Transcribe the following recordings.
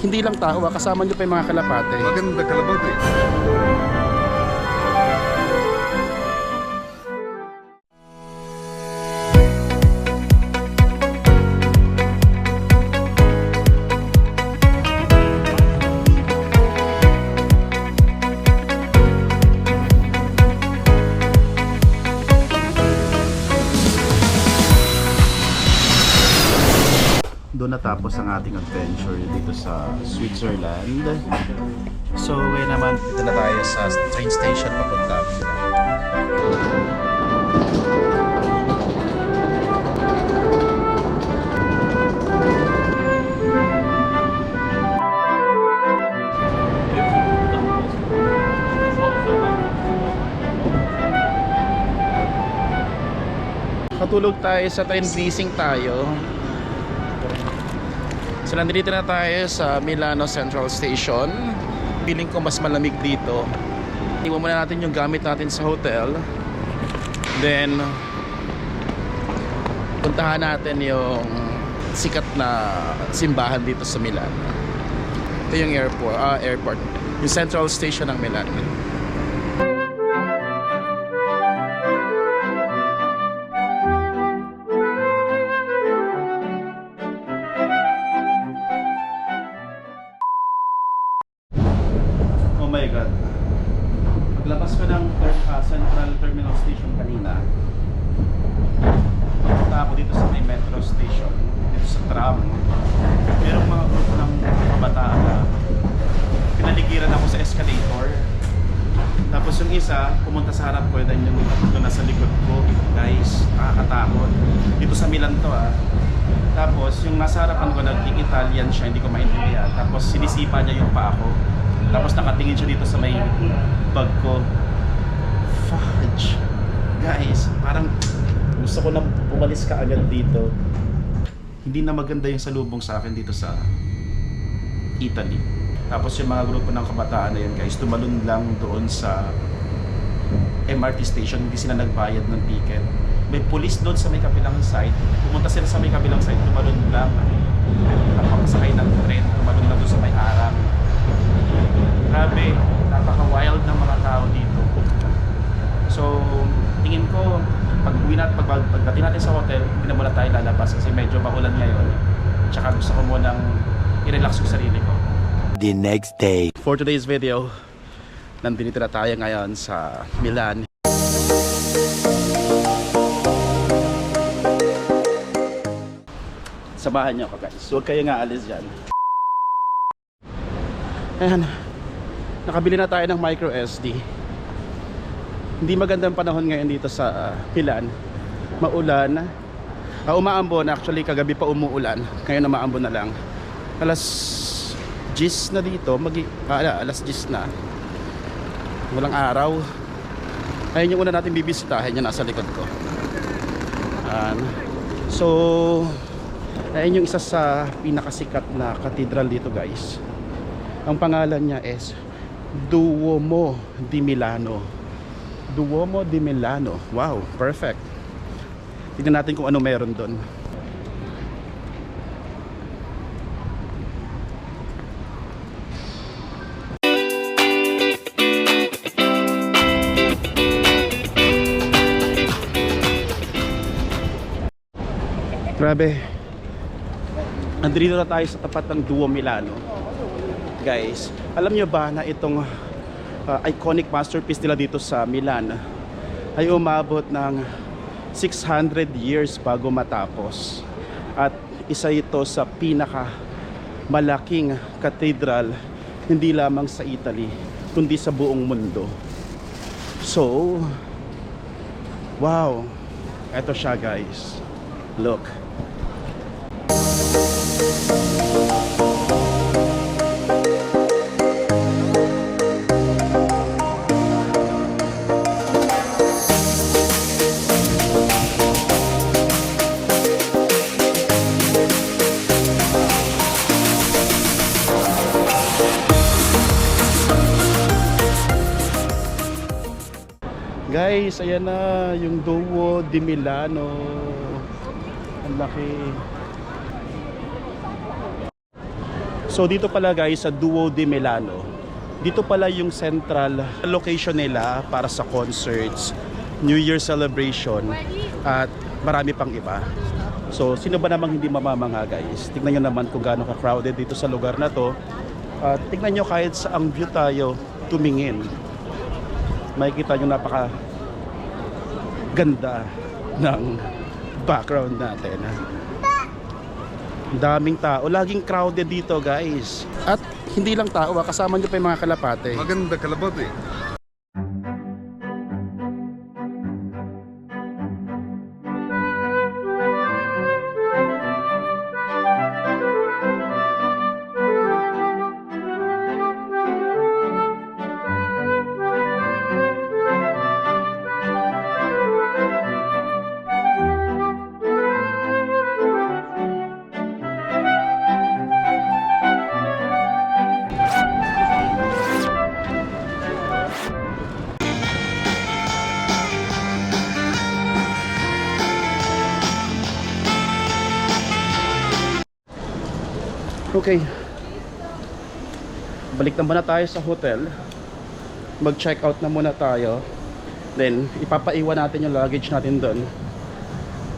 hindi lang tao, ah, kasama nyo pa yung mga kalapate. Maganda kalabate. Natapos ang ating adventure dito sa Switzerland. So, ngayon naman, dito na tayo sa train station papunta. Katulog tayo sa train leasing tayo. So nandito na tayo sa Milano Central Station. Feeling ko mas malamig dito. Iwan muna natin yung gamit natin sa hotel. Then puntahan natin yung sikat na simbahan dito sa Milan. Ito yung airport, ah, airport. Yung Central Station ng Milan. Terminal Station kanina, punta ako dito sa may metro station, dito sa tram. Merong mga grupo ng kabataan na pinaligiran ako sa escalator. Tapos yung isa, pumunta sa harap ko, then yung tatlo nasa likod ko. Guys, nakakatakot. Dito sa Milan to ah. Tapos yung nasa harapan ko, naging Italian siya, hindi ko maintindihan. Tapos sinisipa niya yung paa ko. Tapos nakatingin siya dito sa may bag ko. Fudge. Guys, parang gusto ko na umalis ka agad dito. Hindi na maganda yung salubong sa akin dito sa Italy. Tapos yung mga grupo ng kabataan na yun guys, tumalon lang doon sa MRT station, hindi sila nagbayad ng ticket. May police doon sa may kabilang side. Pumunta sila sa may kabilang side, tumalon lang. Napakasakay ng tren, tumalon lang doon sa may harang. Grabe, napaka-wild ng mga tao dito. So, tingin ko, pag pagdating natin sa hotel, hindi na muna tayo lalabas kasi medyo makulan ngayon. Tsaka gusto ko munang i-relax yung sarili ko. the next day. For today's video, nandito na tayo ngayon sa Milan. Samahan niyo ako guys. Huwag kayo nga alis dyan. Ayan. Nakabili na tayo ng micro SD. Hindi magandang panahon ngayon dito sa uh, Milan. Maulan. Uh, umaambon. Actually, kagabi pa umuulan. Ngayon umaambon na lang. Alas 10 na dito. Mag ah, alas 10 na. Walang araw. Ayun yung una natin bibisitahin. Yan nasa likod ko. Ayan. So, ayun yung isa sa pinakasikat na katedral dito guys. Ang pangalan niya is Duomo di Milano. Duomo di Milano. Wow, perfect. Tignan natin kung ano meron doon. Grabe. Andito na tayo sa tapat ng Duo Milano. Guys, alam nyo ba na itong uh, iconic masterpiece nila dito sa Milan ay umabot ng 600 years bago matapos. At isa ito sa pinaka malaking cathedral hindi lamang sa Italy kundi sa buong mundo. So, wow. Ito siya guys. Look. Guys, ayan na yung Duo di Milano. Ang laki. So dito pala guys sa Duo de Milano. Dito pala yung central location nila para sa concerts, New Year celebration at marami pang iba. So sino ba namang hindi mamamanga guys? Tingnan nyo naman kung gaano ka-crowded dito sa lugar na to. At tingnan nyo kahit sa ang view tayo tumingin. Makikita nyo napaka ganda ng background natin. Daming tao. Laging crowded dito guys. At hindi lang tao, ah, kasama nyo pa yung mga kalapate. Maganda kalabot Okay. Balik na muna tayo sa hotel. Mag-check out na muna tayo. Then, ipapaiwan natin yung luggage natin doon.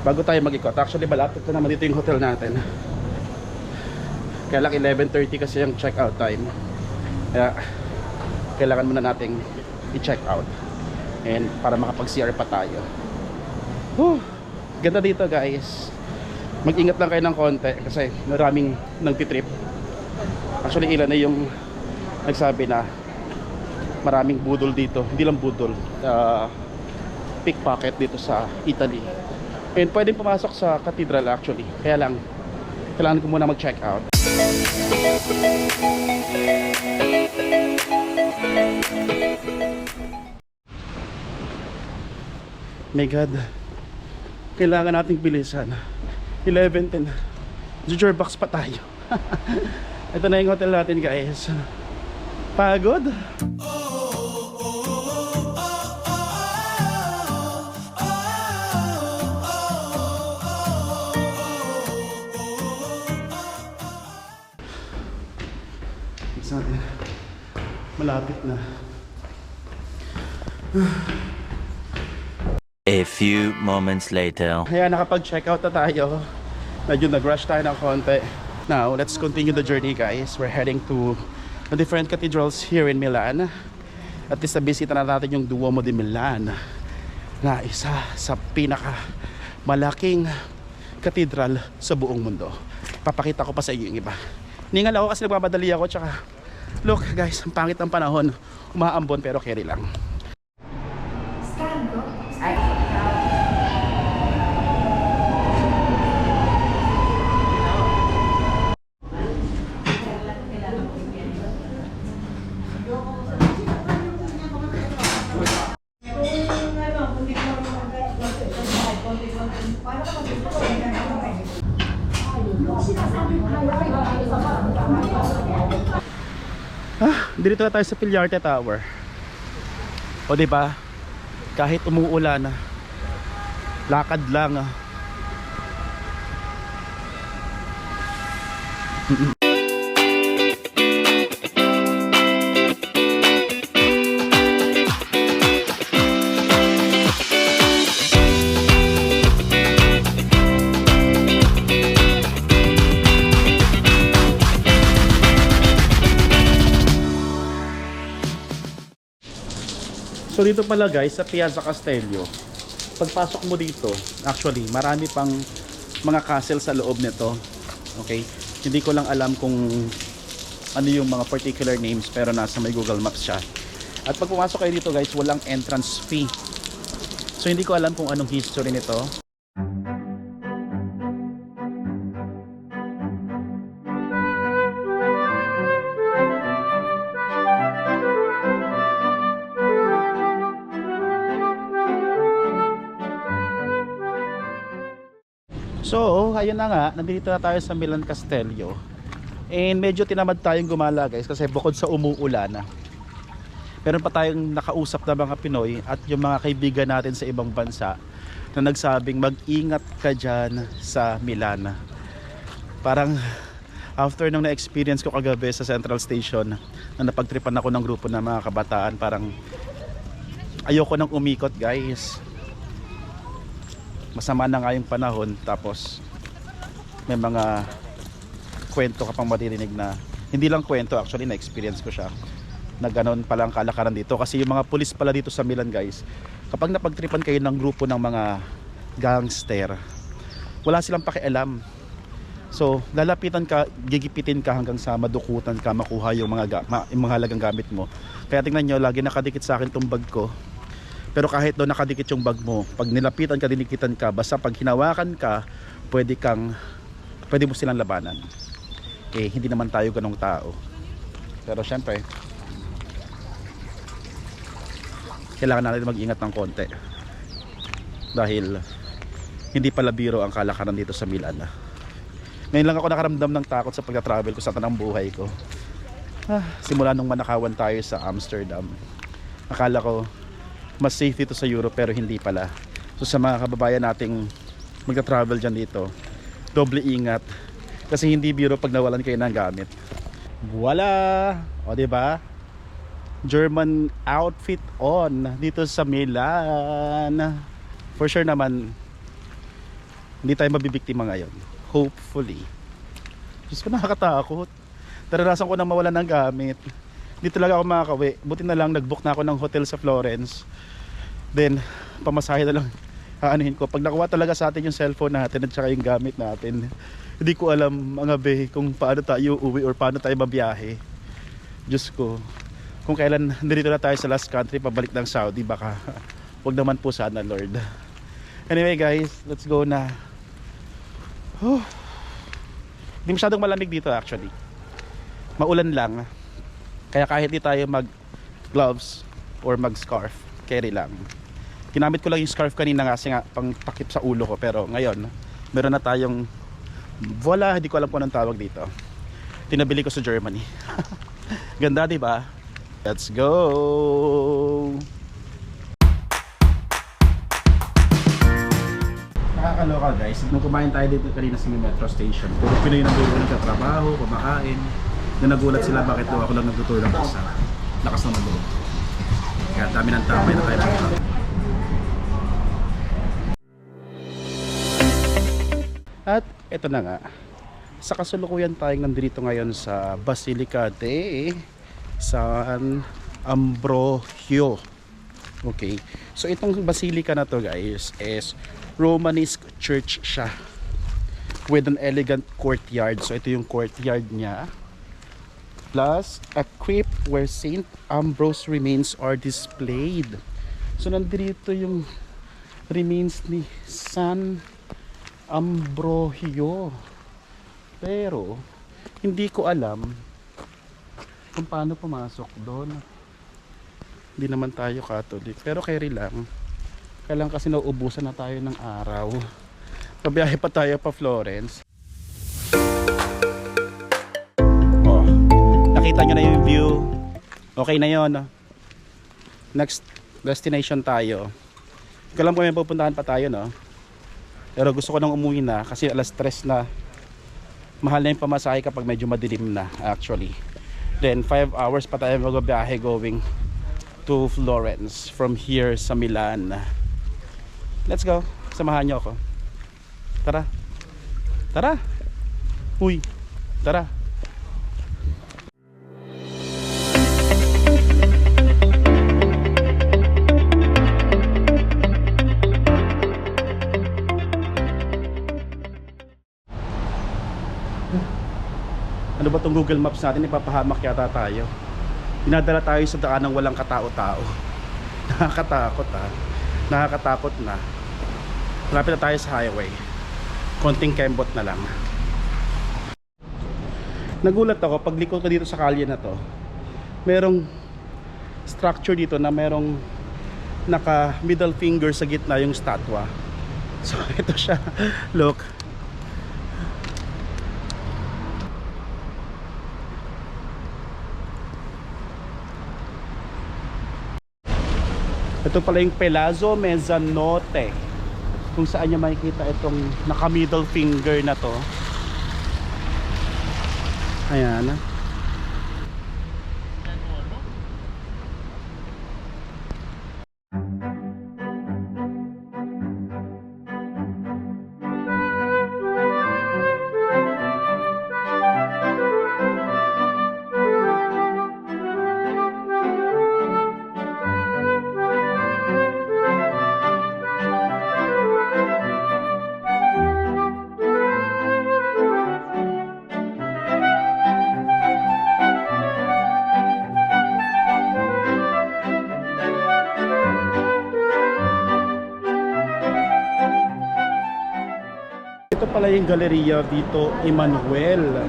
Bago tayo mag-ikot. Actually, malapit na naman dito yung hotel natin. Kaya lang 11.30 kasi yung check out time. Kaya, kailangan muna nating i-check out. And para makapag-CR pa tayo. Whew, ganda dito guys mag-ingat lang kayo ng konti kasi maraming nagtitrip. Actually ilan na yung nagsabi na maraming budol dito. Hindi lang budol uh, pickpocket dito sa Italy. And pwedeng pumasok sa cathedral actually. Kaya lang kailangan ko muna mag-check out. My god kailangan nating bilisan 11.10 Jujur box pa tayo. Ito na yung hotel natin guys. Pagod? Malapit na A few moments later. Kaya nakapag-check out na tayo. Medyo nag-rush tayo ng konti. Now, let's continue the journey guys. We're heading to the different cathedrals here in Milan. At least bisita na natin yung Duomo de Milan na isa sa pinaka malaking cathedral sa buong mundo. Papakita ko pa sa inyo yung iba. Ningal ako kasi nagmamadali ako tsaka look guys, ang pangit ng panahon. Umaambon pero carry lang. Dito na tayo sa Pilyarte Tower. O di ba? Kahit umuulan na lakad lang. ah. Dito pala guys sa Piazza Castello. Pagpasok mo dito, actually marami pang mga castle sa loob nito. Okay? Hindi ko lang alam kung ano yung mga particular names pero nasa may Google Maps siya. At pag pumasok kayo dito guys, walang entrance fee. So hindi ko alam kung anong history nito. Ayun na nga, nandito na tayo sa Milan Castello. And medyo tinamad tayong gumala guys kasi bukod sa umuulan, meron pa tayong nakausap na mga Pinoy at yung mga kaibigan natin sa ibang bansa na nagsabing mag-ingat ka dyan sa Milan. Parang after nung na-experience ko kagabi sa Central Station na napagtripan ako ng grupo ng mga kabataan parang ayoko nang umikot guys masama na nga yung panahon tapos may mga kwento ka pang maririnig na hindi lang kwento actually na-experience ko siya. Na ganon palang kalakaran dito. Kasi yung mga pulis pala dito sa Milan guys kapag napagtripan kayo ng grupo ng mga gangster wala silang pakialam. So lalapitan ka gigipitin ka hanggang sa madukutan ka makuha yung mga, ga- ma- yung mga halagang gamit mo. Kaya tingnan nyo lagi nakadikit sa akin tong bag ko. Pero kahit daw nakadikit yung bag mo pag nilapitan ka dinikitan ka basta pag hinawakan ka pwede kang pwede mo silang labanan. Eh hindi naman tayo ganong tao. Pero syempre kailangan natin mag-ingat ng konti. Dahil hindi pala biro ang kalakaran dito sa Milan ngayon lang ako nakaramdam ng takot sa pagka-travel ko sa tanang buhay ko. Ah, simula nung manakawan tayo sa Amsterdam akala ko mas safe dito sa Europe pero hindi pala. So sa mga kababayan nating magka-travel dyan dito doble ingat kasi hindi biro pag nawalan kayo ng gamit Voila! O ba? German outfit on dito sa Milan. For sure naman hindi tayo mabibiktima ngayon. Hopefully. Diyos ko nakakatakot. Naranasan ko na mawalan ng gamit. Hindi talaga ako makakawi. Buti na lang nagbook na ako ng hotel sa Florence. Then, pamasahe na lang aanuhin ko. Pag nakuha talaga sa atin yung cellphone natin at saka yung gamit natin, hindi ko alam mga be kung paano tayo uwi or paano tayo mabiyahe. Diyos ko, kung kailan nandito na tayo sa last country, pabalik ng Saudi, baka wag naman po sana Lord. Anyway guys, let's go na. Huh. Hindi masyadong malamig dito actually. Maulan lang. Kaya kahit di tayo mag gloves or mag scarf, carry lang. Ginamit ko lang yung scarf kanina kasi nga pang takip sa ulo ko pero ngayon meron na tayong voila, hindi ko alam kung anong tawag dito. Tinabili ko sa Germany. Ganda, di ba? Let's go! Nakakaloka guys. Nung kumain tayo dito kanina sa metro station, puro Pinoy na buo nagtatrabaho, kumakain. Na nagulat sila bakit daw ako lang nagtuturo ng isa. Lakas ng loob. Kaya dami ng tambay na tayo At eto na nga. Sa kasulukuyan tayong nandito ngayon sa Basilica de San Ambrogio. Okay. So itong basilica na to guys is Romanesque church siya with an elegant courtyard. So ito yung courtyard niya. Plus a crypt where Saint Ambrose remains are displayed. So nandito yung remains ni San Ambrogio. Pero, hindi ko alam kung paano pumasok doon. Hindi naman tayo Catholic. Pero carry lang. Kailangan kasi nauubusan na tayo ng araw. Pabiyahe pa tayo pa Florence. Oh, nakita nyo na yung view. Okay na yon. Next destination tayo. Hindi ko may pupuntahan pa tayo, no? Pero gusto ko nang umuwi na kasi alas 3 na. Mahal na yung pamasahe kapag medyo madilim na actually. Then 5 hours pa tayo magbabiyahe going to Florence from here sa Milan. Let's go. Samahan niyo ako. Tara. Tara. Uy. Tara. Ano ba tong Google Maps natin? Ipapahamak yata tayo. Dinadala tayo sa daan ng walang katao-tao. Nakakatakot ha. Nakakatakot na. Malapit na tayo sa highway. Konting kembot na lang. Nagulat ako pag liko ko dito sa kalye na to. Merong structure dito na merong naka middle finger sa gitna yung statwa. So ito siya. Look. Ito pala yung Palazzo Mezzanotte. Kung saan niya makikita itong naka middle finger na to. Ayan. Ito yung galeriya dito, Emmanuel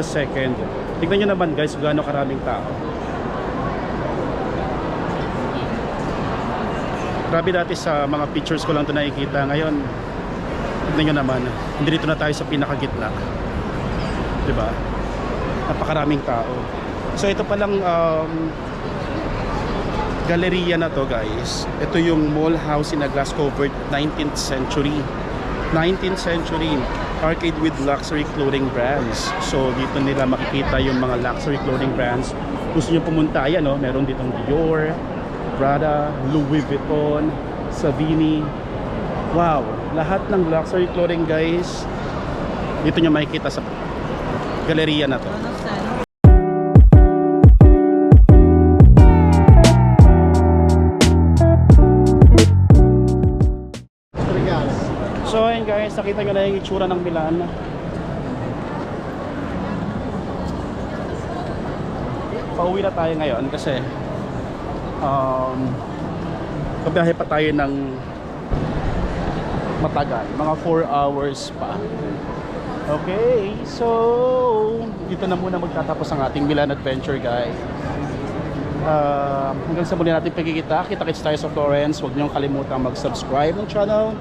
Second. Tignan nyo naman guys, gaano karaming tao. Grabe dati sa mga pictures ko lang ito nakikita. Ngayon, tignan nyo naman, nandito na tayo sa pinakagitna. ba? Napakaraming tao. So ito palang um, galeriya na to guys. Ito yung mall house in a glass covered 19th century. 19th century arcade with luxury clothing brands. So dito nila makikita yung mga luxury clothing brands. Gusto nyo pumunta, ayan no? meron ditong Dior, Prada, Louis Vuitton, Savini. Wow, lahat ng luxury clothing guys, dito nyo makikita sa galeriya na to. Nakita nyo na yung itsura ng Milan. Pauwi na tayo ngayon kasi um, kabiyahe pa tayo ng matagal, mga 4 hours pa. Okay, so dito na muna magtatapos ang ating Milan adventure guys. Uh, hanggang sa muli natin pagkikita, kita-kits tayo sa Florence. Huwag niyong kalimutan mag-subscribe ng channel,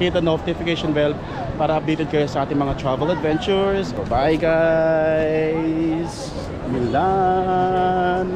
hit the notification bell para updated kayo sa ating mga travel adventures. Bye guys! Milan!